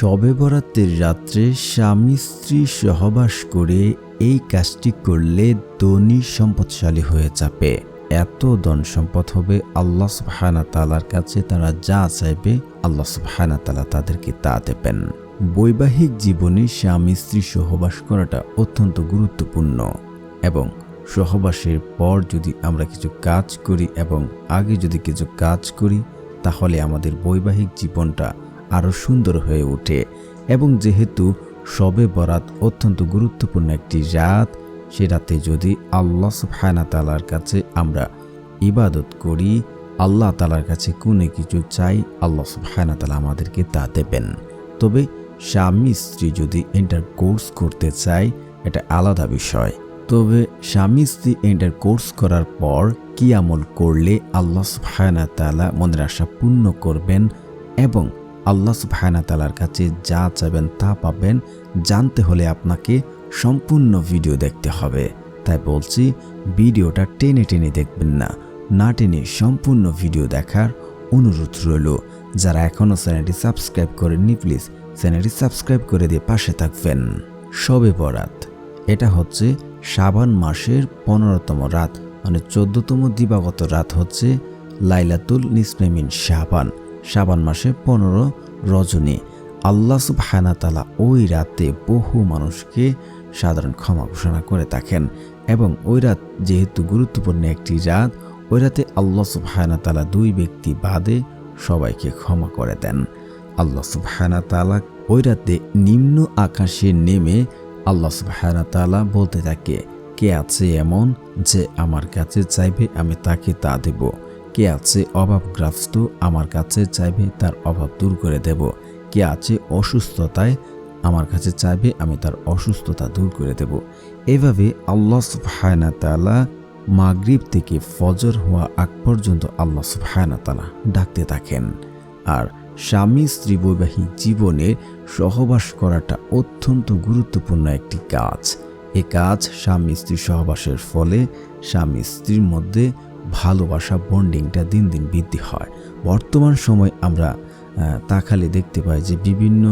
শবে বরাতের রাত্রে স্বামী স্ত্রী সহবাস করে এই কাজটি করলে ধনী সম্পদশালী হয়ে যাবে। এত ধন সম্পদ হবে আল্লাহ সুবহানা তালার কাছে, তারা যা চাইবে আল্লাহ সুবহানা তালা তাদেরকে তা দেবেন। বৈবাহিক জীবনে স্বামী স্ত্রী সহবাস করাটা অত্যন্ত গুরুত্বপূর্ণ এবং সহবাসের পর যদি আমরা কিছু কাজ করি এবং আগে যদি কিছু কাজ করি, তাহলে আমাদের বৈবাহিক জীবনটা আরও সুন্দর হয়ে ওঠে এবং যেহেতু শবে বরাত অত্যন্ত গুরুত্বপূর্ণ একটি রাত, সে রাতে যদি আল্লাহ সুবহানা তালার কাছে আমরা ইবাদত করি, আল্লাহ তালার কাছে কোনো কিছু চাই, আল্লাহ সুবহানা তালা আমাদেরকে তা দেবেন। তবে স্বামী স্ত্রী যদি ইন্টার কোর্স করতে চায়, এটা আলাদা বিষয়। তবে স্বামী স্ত্রী ইন্টার কোর্স করার পর কি আমল করলে আল্লাহ সুবহানা তালা মনের আশা পূর্ণ করবেন এবং আল্লাহ সুবহানা তালার কাছে যা চাবেন তা পাবেন। জানতে হলে আপনাকে সম্পূর্ণ ভিডিও দেখতে হবে। তাই বলছি, ভিডিওটা টেনে টেনে দেখবেন না। না টেনে সম্পূর্ণ ভিডিও দেখার অনুরোধ রইল। যারা এখনও চ্যানেলটি সাবস্ক্রাইব করেননি, প্লিজ চ্যানেলটি সাবস্ক্রাইব করে দিয়ে পাশে থাকবেন। সবে বরাত। এটা হচ্ছে শাবান মাসের পনেরোতম রাত মানে চোদ্দতম দিবাগত রাত হচ্ছে লাইলাতুল নিসমেমিন শাবান। শাবান মাসে পনেরো রজনী। আল্লাহ সুবহানা তালা ওই রাতে বহু মানুষকে সাধারণ ক্ষমা ঘোষণা করে থাকেন এবং ওই রাত যেহেতু গুরুত্বপূর্ণ একটি রাত, ওই রাতে আল্লাহ সুবহানা তালা দুই ব্যক্তি বাদে সবাইকে ক্ষমা করে দেন। আল্লাহ সুবহানা তালা ওই রাতে নিম্ন আকাশে নেমে আল্লাহ সুবহানা তালা বলতে থাকে, কে আছে এমন যে আমার কাছে চাইবে আমি তাকে তা দেব? কে আছে অভাবগ্রস্ত আমার কাছে চাইবে তার অভাব দূর করে দেব। কে আছে অসুস্থতায় আমার কাছে চাইবে আমি তার অসুস্থতা দূর করে দেব। এভাবে আল্লাহ সুবহানা তালা মাগরিব থেকে ফজর হওয়া আগ পর্যন্ত আল্লাহ সুবহানা তালা ডাকতে থাকেন। আর স্বামী স্ত্রী বৈবাহিক জীবনে সহবাস করাটা অত্যন্ত গুরুত্বপূর্ণ একটি কাজ। এ কাজ স্বামী স্ত্রী সহবাসের ফলে স্বামী স্ত্রীর মধ্যে ভালোবাসা বন্ডিংটা দিন দিন বৃদ্ধি হয়। বর্তমান সময় আমরা তাকালে দেখতে পাই যে বিভিন্ন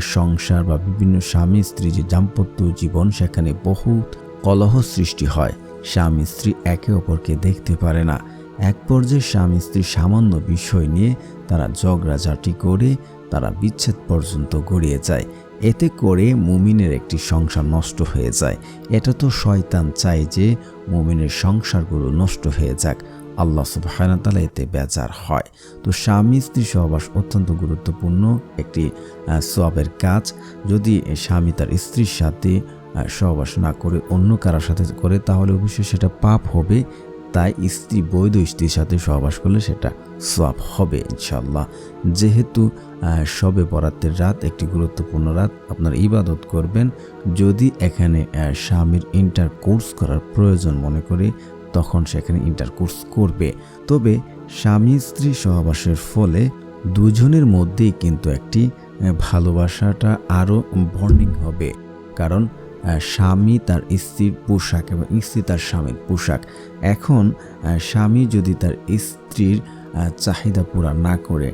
সংসার বা বিভিন্ন স্বামী স্ত্রী যে দাম্পত্য জীবন সেখানে বহুত কলহ সৃষ্টি হয়। স্বামী স্ত্রী একে অপরকে দেখতে পারে না। এক পর্যায়ে স্বামী স্ত্রী সামান্য বিষয় নিয়ে তারা ঝগড়াঝাটি করে তারা বিচ্ছেদ পর্যন্ত গড়িয়ে যায়। এতে করে মুমিনের একটি সংসার নষ্ট হয়ে যায়। এটা তো শয়তান চায় যে মুমিনের সংসারগুলো নষ্ট হয়ে যাক। আল্লাহ সুবাহানাতালা এতে বেজার হয়। তো স্বামী স্ত্রী সহবাস অত্যন্ত গুরুত্বপূর্ণ একটি সবের কাজ। যদি স্বামী তার স্ত্রীর সাথে সহবাস না করে অন্য কারোর সাথে করে, তাহলে অবশ্যই সেটা পাপ হবে। তাই স্ত্রী বৈধ স্ত্রীর সাথে সহবাস করলে সেটা সোয়াব হবে ইনশাল্লাহ যেহেতু সবে বরাতের রাত, একটি গুরুত্বপূর্ণ রাত, আপনার ইবাদত করবেন। যদি এখানে স্বামীর ইন্টার কোর্স করার প্রয়োজন মনে করে, তখন সেখানে ইন্টার কোর্স করবে। তবে স্বামী স্ত্রী সহবাসের ফলে দুজনের মধ্যেই কিন্তু একটি ভালোবাসাটা আরও বন্ডিং হবে। কারণ স্বামী তার স্ত্রীর পোশাক এবং স্ত্রী তার স্বামীর পোশাক। এখন স্বামী যদি তার স্ত্রীর চাহিদা পুরা না করে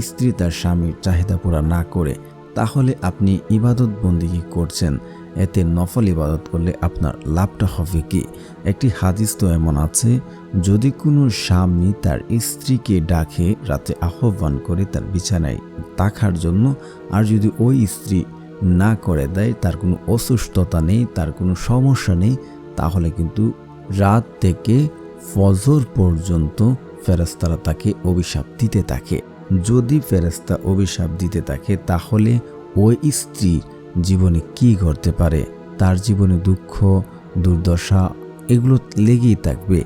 স্ত্রী তার স্বামীর চাহিদা পুরা না করে, তাহলে আপনি ইবাদত বন্দিগি করছেন? এতে নফল ইবাদত করলে আপনার লাভটা হবে কি? একটি হাদিস তো এমন আছে, যদি কোনো স্বামী তার স্ত্রীকে ডাকে, রাতে আহ্বান করে তার বিছানায় তাকার জন্য, আর যদি ওই স্ত্রী না করে দেয়, তার কোনো অসুস্থতা নেই, তার কোনো সমস্যা নেই, তাহলে কিন্তু রাত থেকে ফজর পর্যন্ত ফেরেস্তারা তাকে অভিশাপ দিতে থাকে। যদি ফেরেস্তা অভিশাপ দিতে থাকে, তাহলে ওই স্ত্রী জীবনে কি ঘটতে পারে? তার জীবনে দুঃখ, দুর্দশা, এগুলো লেগেই থাকবে।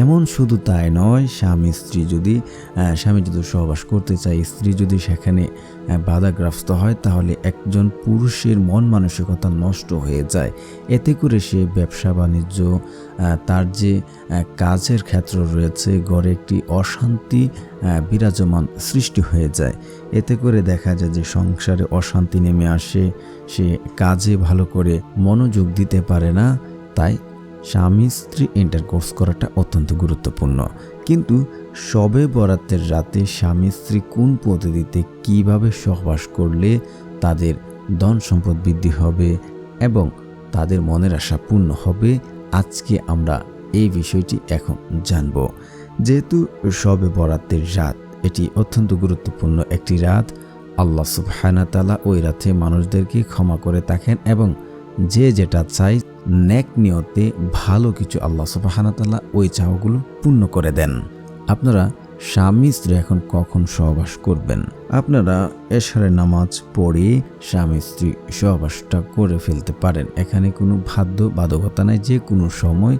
এমন শুধু তাই নয়, স্বামী স্ত্রী যদি স্বামী যদি সহবাস করতে চায়, স্ত্রী যদি সেখানে বাধাগ্রস্ত হয়, তাহলে একজন পুরুষের মন মানসিকতা নষ্ট হয়ে যায়। এতে করে সে ব্যবসা বাণিজ্য তার যে কাজের ক্ষেত্র রয়েছে, গড়ে একটি অশান্তি বিরাজমান সৃষ্টি হয়ে যায়। এতে করে দেখা যায় যে সংসারে অশান্তি নেমে আসে, সে কাজে ভালো করে মনোযোগ দিতে পারে না, তাই স্বামী স্ত্রী ইন্টারকোর্স করাটা অত্যন্ত গুরুত্বপূর্ণ। কিন্তু সবে বরাতের রাতে স্বামী স্ত্রী কোন পদ্ধতিতে কীভাবে সহবাস করলে তাদের ধন সম্পদ বৃদ্ধি হবে এবং তাদের মনের আশা পূর্ণ হবে, আজকে আমরা এই বিষয়টি এখন জানব। যেহেতু সবে বরাতের রাত, এটি অত্যন্ত গুরুত্বপূর্ণ একটি রাত, আল্লাহ সুবহানা তালা ওই রাতে মানুষদেরকে ক্ষমা করে থাকেন এবং যে যেটা চাই নেক নিয়তে ভালো কিছু আল্লাহ সুবহানা তালা ওই চাওয়াগুলো পূর্ণ করে দেন। আপনারা স্বামী স্ত্রী এখন কখন সহবাস করবেন? আপনারা এশারের নামাজ পড়ে স্বামী স্ত্রী সহবাসটা করে ফেলতে পারেন। এখানে কোনো বাধ্য বাধকতা নাই, যে কোনো সময়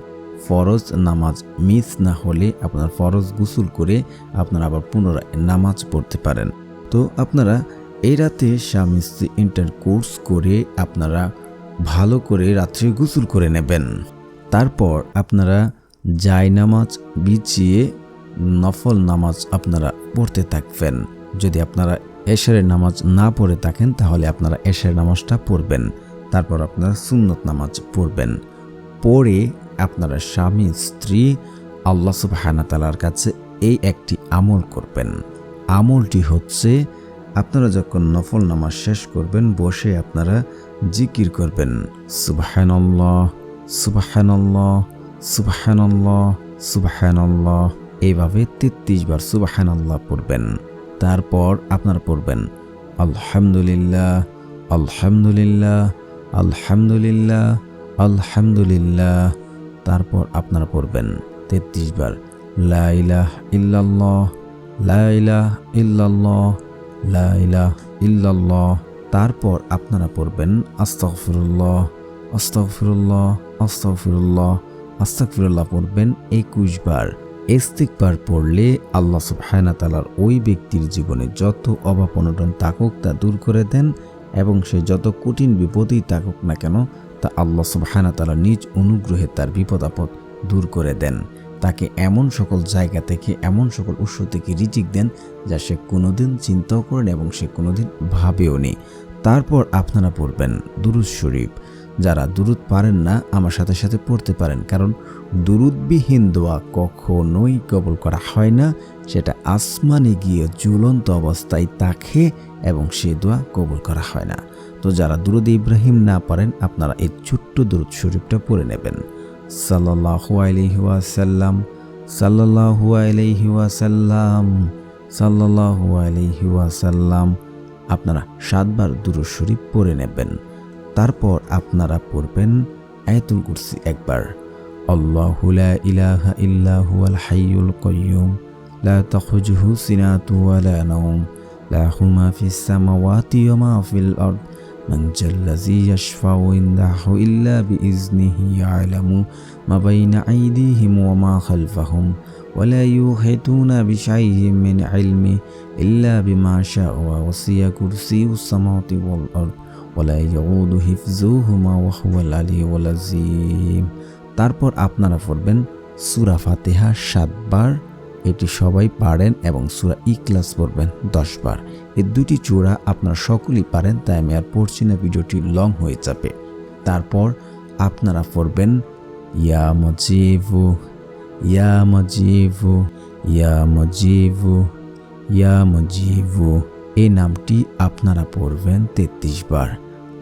ফরজ নামাজ মিস না হলে আপনার ফরজ গোসল করে আপনারা আবার পুনরায় নামাজ পড়তে পারেন। তো আপনারা এই রাতে স্বামী স্ত্রী ইন্টার কোর্স করে আপনারা ভালো করে রাত্রে গোসল করে নেবেন। তারপর আপনারা জায় নামাজ বিছিয়ে নফল নামাজ আপনারা পড়তে থাকবেন। যদি আপনারা এশারের নামাজ না পড়ে থাকেন, তাহলে আপনারা এশারের নামাজটা পড়বেন। তারপর আপনারা সুন্নত নামাজ পড়বেন। পড়ে আপনারা স্বামী, স্ত্রী, আল্লাহ সুবহানা তালার কাছে এই একটি আমল করবেন। আমলটি হচ্ছে আপনারা যখন নফল নামাজ শেষ করবেন, বসে আপনারা জিকির করবেন। সুবাহানল্লাহ সুবাহানল্লাহ সুবাহানল্লাহ সুবাহানল্লাহ। এইভাবে তেত্রিশ বার সুবাহানল্লাহ পড়বেন। তারপর আপনারা পড়বেন, আলহামদুলিল্লাহ আলহামদুলিল্লাহ আলহামদুলিল্লাহ আলহামদুলিল্লাহ। তারপর আপনারা পড়বেন তেত্রিশ বার লাইলাহ ইল্লাল্লাহ লাইলাহ ইল্লাল্লাহ। লাইলাহ ইল্লাল্লাহ। তারপর আপনারা পড়বেন আস্তগফিরুল্লাহ আস্তগফিরুল্লাহ আস্তগফিরুল্লাহ। আস্তাগফিরুল্লাহ পড়বেন একুশ বার। ইস্তিকবার পড়লে আল্লাহ সুবহানা তালার ওই ব্যক্তির জীবনে যত অভাব অনটন তাকুক তা দূর করে দেন এবং সে যত কঠিন বিপদেই থাকুক না কেন তা আল্লাহ সুবহানা তালা নিজ অনুগ্রহে তার বিপদ আপদ দূর করে দেন। তাকে এমন সকল জায়গা থেকে, এমন সকল উৎস থেকে রিজিক দেন যা সে কোনোদিন চিন্তাও করেন এবং সে কোনোদিন ভাবেও নি। তারপর আপনারা পড়বেন দুরুদ শরীফ। যারা দুরুদ পারেন না, আমার সাথে সাথে পড়তে পারেন, কারণ দুরুদবিহীন দোয়া কখনোই কবল করা হয় না। সেটা আসমানে গিয়ে জ্বলন্ত অবস্থায় তাকে এবং সে দোয়া কবল করা হয় না। তো যারা দুরুদ ইব্রাহিম না পারেন, আপনারা এই ছোট্ট দুরুদ শরীফটা পড়ে নেবেন। সাল্লাহু আলাইহি ওয়াসাল্লাম সাল্লাহু আলাইহি ওয়াসাল্লাম সাল্লাহু আলাইহি ওয়াসাল্লাম। আপনারা সাতবার দুরুদ শরীফ পড়ে নেবেন। তারপর আপনারা পড়বেন আয়াতুল কুরসি একবার। আল্লাহু লা ইলাহা ইল্লা হুয়াল লা তাখুজুহু সিনাতু ওয়া লা নাওম, লাহু মা ফিস সামাওয়াতি ওয়া মা ফিল আরদ من ذا الذي يشفع عنده إلا بإذنه يعلم ما بين أيديهم وما خلفهم ولا يحيطون بشيء من علمه إلا بما شاء ووسع كرسي السماوات والأرض ولا يعود حفظهما وهو العلي العظيم তারপর আপনারা পড়বেন সুরা ফাতেহা সাতবার এটি সবাই পারেন এবং সুরা ইকলাস পড়বেন দশবার। এই দুটি চূড়া আপনারা সকলেই পারেন, তাই আমি আর পড়ছি না, ভিডিওটি লং হয়ে যাবে। তারপর আপনারা পড়বেন, ইয়া মজিবু ইয়া মজিবু ইয়া মজিবু ইয়া মজিবু। এই নামটি আপনারা পড়বেন তেত্রিশ বার।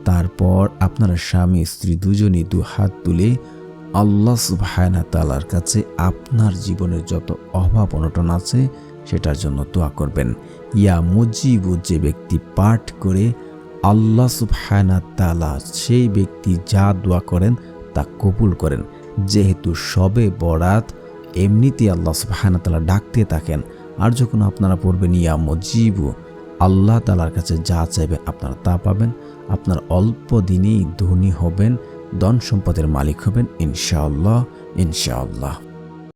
তারপর আপনারা স্বামী, স্ত্রী দুজনই দু হাত তুলে আল্লাহ সুবহানা তালার কাছে আপনার জীবনের যত অভাব অনটন আছে, সেটার জন্য দোয়া করবেন। ইয়া মুজিবু যে ব্যক্তি পাঠ করে, আল্লাহ সুবহানা তালা সেই ব্যক্তি যা দোয়া করেন, তা কবুল করেন। যেহেতু সবে বরাত, এমনিতেই আল্লাহ সুবহানা তালা ডাকতে থাকেন। আর যখন আপনারা পড়বেন, ইয়া মজিবু, আল্লাহ তালার কাছে যা চাইবে আপনারা তা পাবেন। আপনার অল্প দিনেই ধনী হবেন। ধন সম্পদের মালিক হবেন ইনশাআল্লাহ ইনশাআল্লাহ।